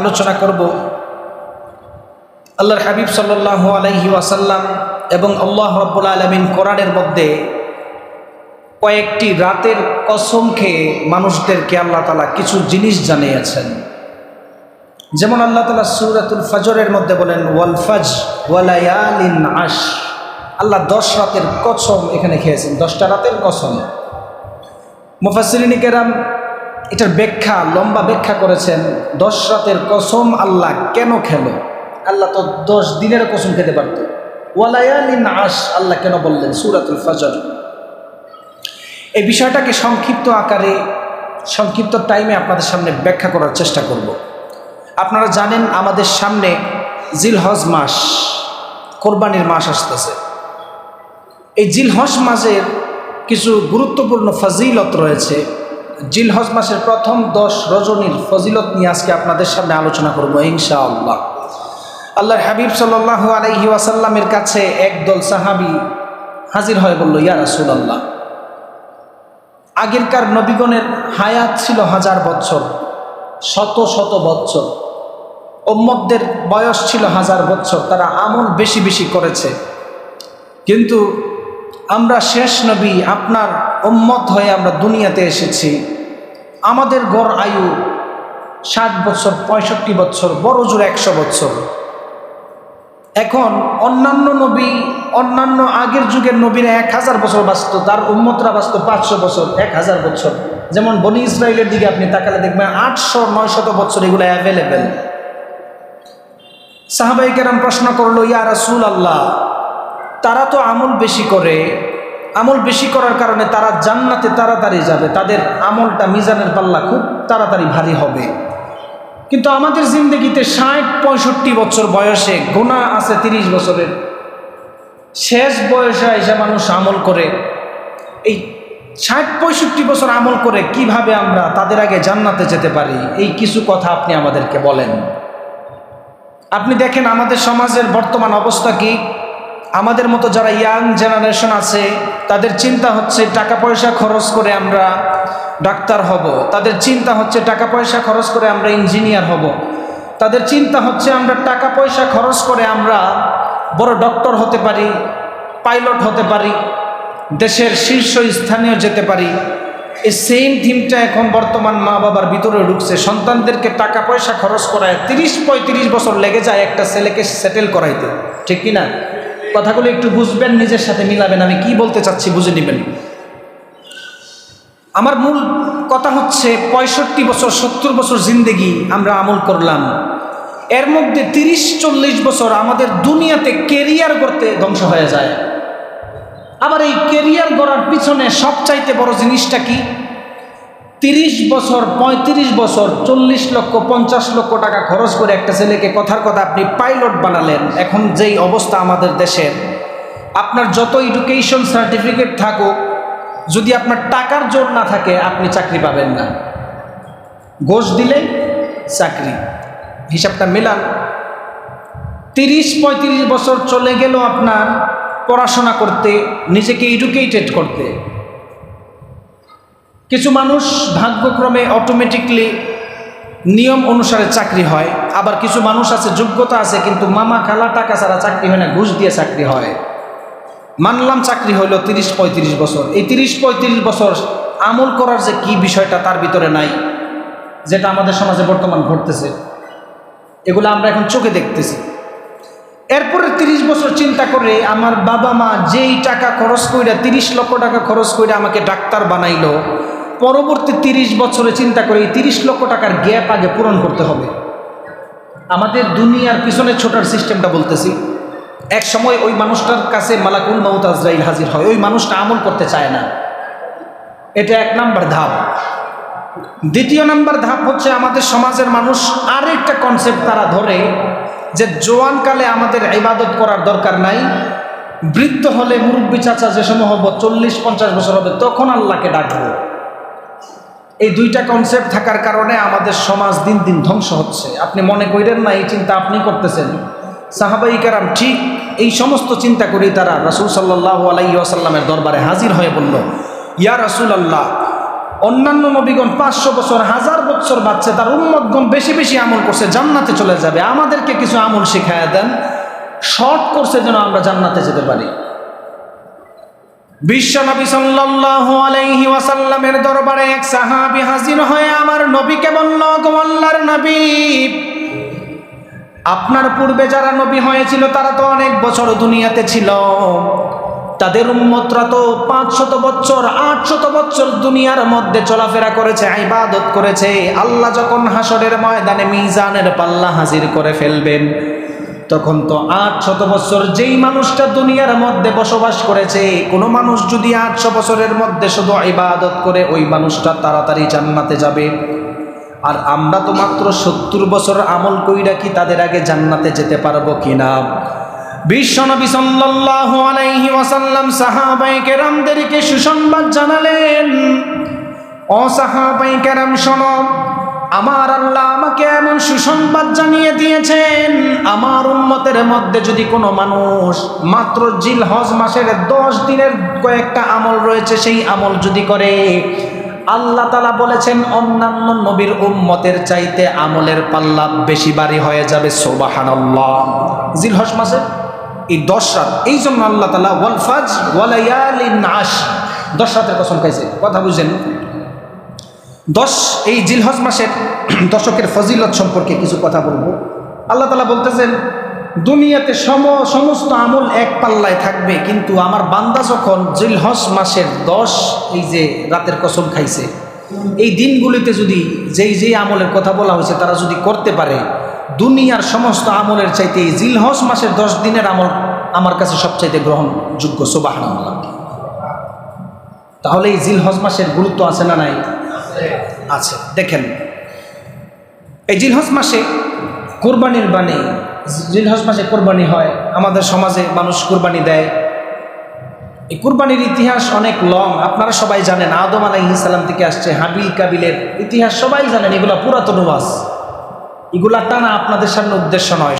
আলোচনা করব। আল্লাহর হাবিব সাল্লাহ আলহি ওয়াসাল্লাম এবং আল্লাহ রব্বুল আলমিন কোরআনের মধ্যে কয়েকটি রাতের কসম খেয়ে মানুষদেরকে আল্লাহ তালা কিছু জিনিস জানিয়েছেন। যেমন আল্লাহ তালা সুরাতুল ফজরের মধ্যে বলেন, ওয়াল ফজ ওয়ালায়ালিন আশ আল্লাহ দশ রাতের কসম এখানে খেয়েছেন, দশটা রাতের কসম। মুফাসরিনী কেরাম এটার ব্যাখ্যা, লম্বা ব্যাখ্যা করেছেন, দশ রাতের কসম আল্লাহ কেন খেল? আল্লাহ তো দশ দিনের কসম খেতে পারত। ওয়ালায়ালিন আশ আল্লাহ কেন বললেন? সুরাতুল ফজর। এই বিষয়টাকে সংক্ষিপ্ত আকারে, সংক্ষিপ্ত টাইমে আপনাদের সামনে ব্যাখ্যা করার চেষ্টা করব। আপনারা জানেন আমাদের সামনে জিলহজ মাস, কোরবানির মাস আসতেছে। এই জিলহজ মাসের কিছু গুরুত্বপূর্ণ ফজিলত রয়েছে। জিলহজ মাসের প্রথম দশ রজনীর ফজিলত নিয়ে আজকে আপনাদের সামনে আলোচনা করব, ইনশাআল্লাহ। আল্লাহর হাবিব সাল্লাহ আলহি ওয়াসাল্লামের কাছে একদল সাহাবি হাজির হয়ে বলল, ইয়া রাসুলাল্লাহ, আগেরকার নবীগণের হায়াত ছিল হাজার বছর, শত শত বছর। ওম্মদদের বয়স ছিল হাজার বছর, তারা আমল বেশি বেশি করেছে। কিন্তু আমরা শেষ নবী, আপনার উম্মত হয়ে আমরা দুনিয়াতে এসেছি। আমাদের গড় আয়ু ষাট বছর, পঁয়ষট্টি বছর, বড় জোর একশো বছর। এখন অন্যান্য নবী, অন্যান্য আগের যুগের নবীরা এক হাজার বছর বাঁচত, তার উম্মতরা বাঁচত পাঁচশো বছর, এক হাজার বছর। যেমন বনি ইসরায়েলের দিকে আপনি তাকালে দেখবেন আটশো, নয়শত বছর এগুলো অ্যাভেলেবেল সাহাবাই কেরাম প্রশ্ন করল, ইয়া রাসুল আল্লাহ তারা তো আমল বেশি করে, আমল বেশি করার কারণে তারা জান্নাতে তাড়াতাড়ি যাবে, তাদের আমলটা মিজানের পাল্লা খুব তাড়াতাড়ি ভারী হবে। কিন্তু আমাদের জিন্দগিতে ষাট, পঁয়ষট্টি বছর বয়সে গোনা আছে তিরিশ বছরের। শেষ বয়সে এসে মানুষ আমল করে। এই ষাট, পঁয়ষট্টি বছর আমল করে কীভাবে আমরা তাদের আগে জান্নাতে যেতে পারি? এই কিছু কথা আপনি আমাদেরকে বলেন। আপনি দেখেন আমাদের সমাজের বর্তমান অবস্থা কি? আমাদের মতো যারা ইয়াং জেনারেশন আছে, তাদের চিন্তা হচ্ছে টাকা পয়সা খরচ করে আমরা ডাক্তার হব। তাদের চিন্তা হচ্ছে টাকা পয়সা খরচ করে আমরা ইঞ্জিনিয়ার হব। তাদের চিন্তা হচ্ছে আমরা টাকা পয়সা খরচ করে আমরা বড় ডক্টর হতে পারি পাইলট হতে পারি, দেশের শীর্ষ স্থানীয় যেতে পারি। এই সেম থিমটা এখন বর্তমান মা বাবার ভিতরে ঢুকছে। সন্তানদেরকে টাকা পয়সা খরচ করায় তিরিশ পঁয়ত্রিশ বছর লেগে যায় একটা ছেলেকে সেটেল করাইতে। ঠিক কিনা? কথাগুলো একটু বুঝবেন, নিজের সাথে মিলাবেন। আমি কি বলতে চাচ্ছি বুঝে নেবেন। আমার মূল কথা হচ্ছে, পঁয়ষট্টি বছর, সত্তর বছর জিন্দেগি আমরা আমল করলাম। এর মধ্যে তিরিশ, চল্লিশ বছর আমাদের দুনিয়াতে কেরিয়ার করতে ধ্বংস হয়ে যায়। আবার এই কেরিয়ার গড়ার পিছনে সবচাইতে বড় জিনিসটা কি? তিরিশ বছর ৩৫ বছর, চল্লিশ লক্ষ, পঞ্চাশ লক্ষ টাকা খরচ করে একটা ছেলেকে কথার কথা আপনি পাইলট বানালেন, এখন যেই অবস্থা আমাদের দেশের আপনার যত এডুকেশন সার্টিফিকেট থাকুক, যদি আপনার টাকার জোর না থাকে, আপনি চাকরি পাবেন না। ঘোষ দিলে চাকরি। হিসাবটা মেলান। তিরিশ, পঁয়ত্রিশ বছর চলে গেল আপনার পড়াশোনা করতে, নিজেকে এডুকেটেড করতে। কিছু মানুষ ভাগ্যক্রমে অটোমেটিকলি নিয়ম অনুসারে চাকরি হয়, আবার কিছু মানুষ আছে, যোগ্যতা আছে, কিন্তু মামা খালা টাকা ছাড়া চাকরি হয় না, ঘুষ দিয়ে চাকরি হয়। মানলাম চাকরি হইল তিরিশ পঁয়ত্রিশ বছর। এই তিরিশ পঁয়ত্রিশ বছর আমল করার যে কি বিষয়টা তার ভিতরে নাই, যেটা আমাদের সমাজে বর্তমান ঘটতেছে। এগুলো আমরা এখন চোখে দেখতেছি। এরপরে তিরিশ বছর চিন্তা করে আমার বাবা মা যেই টাকা খরচ কইরা, তিরিশ লক্ষ টাকা খরচ কইরা আমাকে ডাক্তার বানাইলো পরবর্তী তিরিশ বছরে চিন্তা করে এই তিরিশ লক্ষ টাকার গ্যাপ আগে পূরণ করতে হবে। আমাদের দুনিয়ার পিছনে ছোটার সিস্টেমটা বলতেছি। এক সময় ওই মানুষটার কাছে মালাকুল মাউত আজরাইল হাজির হয়। ওই মানুষটা আমল করতে চায় না। এটা এক নাম্বার ধাপ। দ্বিতীয় নাম্বার ধাপ হচ্ছে আমাদের সমাজের মানুষ আরেকটা কনসেপ্ট তারা ধরে যে জোয়ানকালে আমাদের ইবাদত করার দরকার নাই। বৃদ্ধ হলে মুরব্বী চাচা যে সময় হব, চল্লিশ পঞ্চাশ বছর হবে, তখন আল্লাহকে ডাকবো। এই দুইটা কনসেপ্ট থাকার কারণে আমাদের সমাজ দিন দিন ধ্বংস হচ্ছে। আপনি মনে করেন না এই চিন্তা আপনি করতেছেন? সাহাবাই কারাম ঠিক এই সমস্ত চিন্তা করেই তারা রাসুল সাল্লাহ আলাই আসাল্লামের দরবারে হাজির হয়ে বলল, ইয়া রাসুল আল্লাহ অন্যান্য নবীগণ পাঁচশো বছর, হাজার বছর বাচ্চা তার উন্মতগণ বেশি বেশি আমল করছে, জান্নাতে চলে যাবে। আমাদেরকে কিছু আমল শিখায়া দেন। শর্ট করছে যেন আমরা জান্নাতে যেতে পারি। বিশ্ব নবী সাল্লাল্লাহু আলাইহি ওয়াসাল্লামের দরবারে এক সাহাবী হাজির হয়ে আমার নবীকে বলল, গো আল্লাহর নবী, আপনার পূর্বে যারা নবী হয়েছিল তারা তো অনেক বছর দুনিয়াতে ছিল। তাদের উম্মতরা তো পাঁচশত বছর, আটশত বছর দুনিয়ার মধ্যে চলাফেরা করেছে, ইবাদত করেছে। আল্লাহ যখন হাসরের ময়দানে মিজানের পাল্লা হাজির করে ফেলবেন তখন তো আট শত বছর যেই মানুষটা দুনিয়ার মধ্যে বসবাস করেছে, কোনো মানুষ যদি আটশো বছরের মধ্যে শুধু ইবাদত করে, ওই মানুষটা তাড়াতাড়ি জান্নাতে যাবে। আর আমরা তো মাত্র সত্তর বছর আমল কইরা কি তাদের আগে জান্নাতে যেতে পারব কিনা? বিশ্বনবী সাল্লাল্লাহু সুসংবাদ জানালেন। ও কেরাম আমার আল্লাহ আমাকে এমন সুসংবাদ জানিয়ে দিয়েছেন, আমার উম্মতের মধ্যে যদি কোনো মানুষ মাত্র জিল হজ মাসের দশ দিনের কয়েকটা আমল রয়েছে, সেই আমল যদি করে, আল্লাহ তালা বলেছেন, অন্যান্য নবীর উম্মতের চাইতে আমলের পাল্লা বেশি বাড়ি হয়ে যাবে, সোবাহানাল্লাহ। জিল হজ মাসে? এই দশ রাত, এই জন্য আল্লাহ তালা ওয়াল ফাজ ওয়ালাইয়ালিন নাশ দশ রাতের কসম খাইছে। কথা বুঝেন? দশ এই জিলহজ মাসের দশকের ফজিলত সম্পর্কে কিছু কথা বলব। আল্লাহ তালা বলতেছেন, দুনিয়াতে সম, সমস্ত আমল এক পাল্লায় থাকবে, কিন্তু আমার বান্দা যখন জিলহস মাসের দশ, এই যে রাতের কসম খাইছে, এই দিনগুলিতে যদি যেই যেই আমলের কথা বলা হয়েছে, তারা যদি করতে পারে, দুনিয়ার সমস্ত আমলের চাইতে এই জিলহজ মাসের দশ দিনের আমল আমার কাছে সবচাইতে গ্রহণযোগ্য সোবাহ তাহলে এই জিলহজ মাসের গুরুত্ব আছে না নাই? আছে। দেখেন, এই জিলহজ মাসে কোরবানির বাণী, জিলহজ মাসে কোরবানি হয়। আমাদের সমাজে মানুষ কোরবানি দেয়। এই কোরবানির ইতিহাস অনেক লং, আপনারা সবাই জানেন, আদম আলাই ইসালাম থেকে আসছে হাবিল কাবিলের ইতিহাস, সবাই জানেন, এগুলা পুরাতন এগুলা টানা আপনাদের সামনে উদ্দেশ্য নয়।